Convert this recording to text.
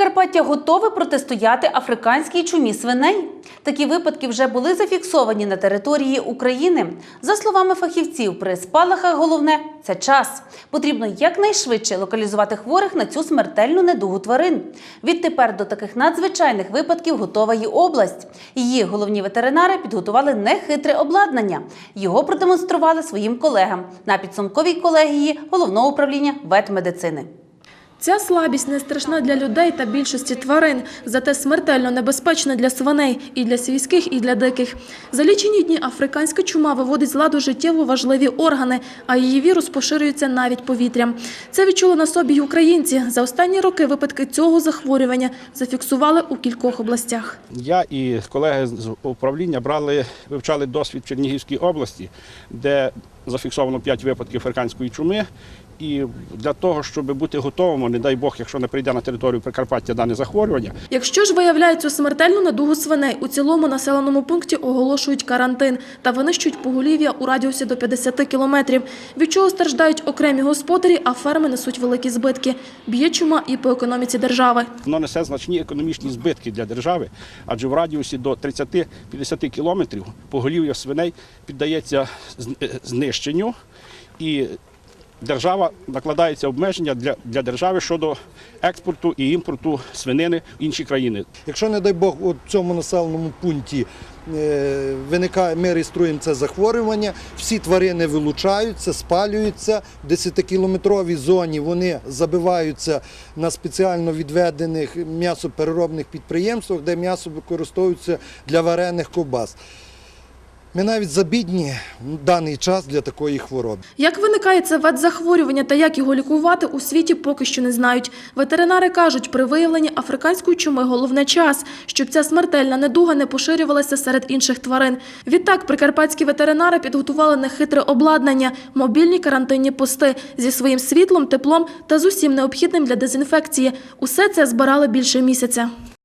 Прикарпаття готове протистояти африканській чумі свиней. Такі випадки вже були зафіксовані на території України. За словами фахівців, при спалахах головне це час. Потрібно якнайшвидше локалізувати хворих на цю смертельну недугу тварин. Відтепер до таких надзвичайних випадків готова і область. Її головні ветеринари підготували нехитре обладнання. Його продемонстрували своїм колегам на підсумковій колегії головного управління ветмедицини. Ця слабість не страшна для людей та більшості тварин, зате смертельно небезпечна для свиней і для сільських, і для диких. За лічені дні африканська чума виводить з ладу життєво важливі органи, а її вірус поширюється навіть повітрям. Це відчули на собі й українці. За останні роки випадки цього захворювання зафіксували у кількох областях. Я і колеги з управління брали, вивчали досвід в Чернігівській області, де зафіксовано 5 випадків африканської чуми. І для того, щоб бути готовими, не дай Бог, якщо не прийде на територію Прикарпаття дане захворювання, Якщо ж виявляють цю смертельну недугу свиней, у цілому населеному пункті оголошують карантин та винищують поголів'я у радіусі до 50 кілометрів, від чого страждають окремі господарі, а ферми несуть великі збитки. Б'є чума і по економіці держави. воно несе значні економічні збитки для держави, адже в радіусі до 30-50 кілометрів поголів'я свиней піддається е, знищенню і держава накладається обмеження для, для держави щодо експорту і імпорту свинини в інші країни. Якщо, не дай Бог, у цьому населеному пункті е, виникає, ми реєструємо це захворювання, всі тварини вилучаються, спалюються в 10-кілометровій зоні, вони забиваються на спеціально відведених м'ясопереробних підприємствах, де м'ясо використовується для варених ковбас. Ми навіть забідні в даний час для такої хвороби. Як виникає це ветзахворювання та як його лікувати, у світі поки що не знають. Ветеринари кажуть, при виявленні африканської чуми головне час, щоб ця смертельна недуга не поширювалася серед інших тварин. Відтак, прикарпатські ветеринари підготували нехитре обладнання, мобільні карантинні пости зі своїм світлом, теплом та з усім необхідним для дезінфекції. Усе це збирали більше місяця.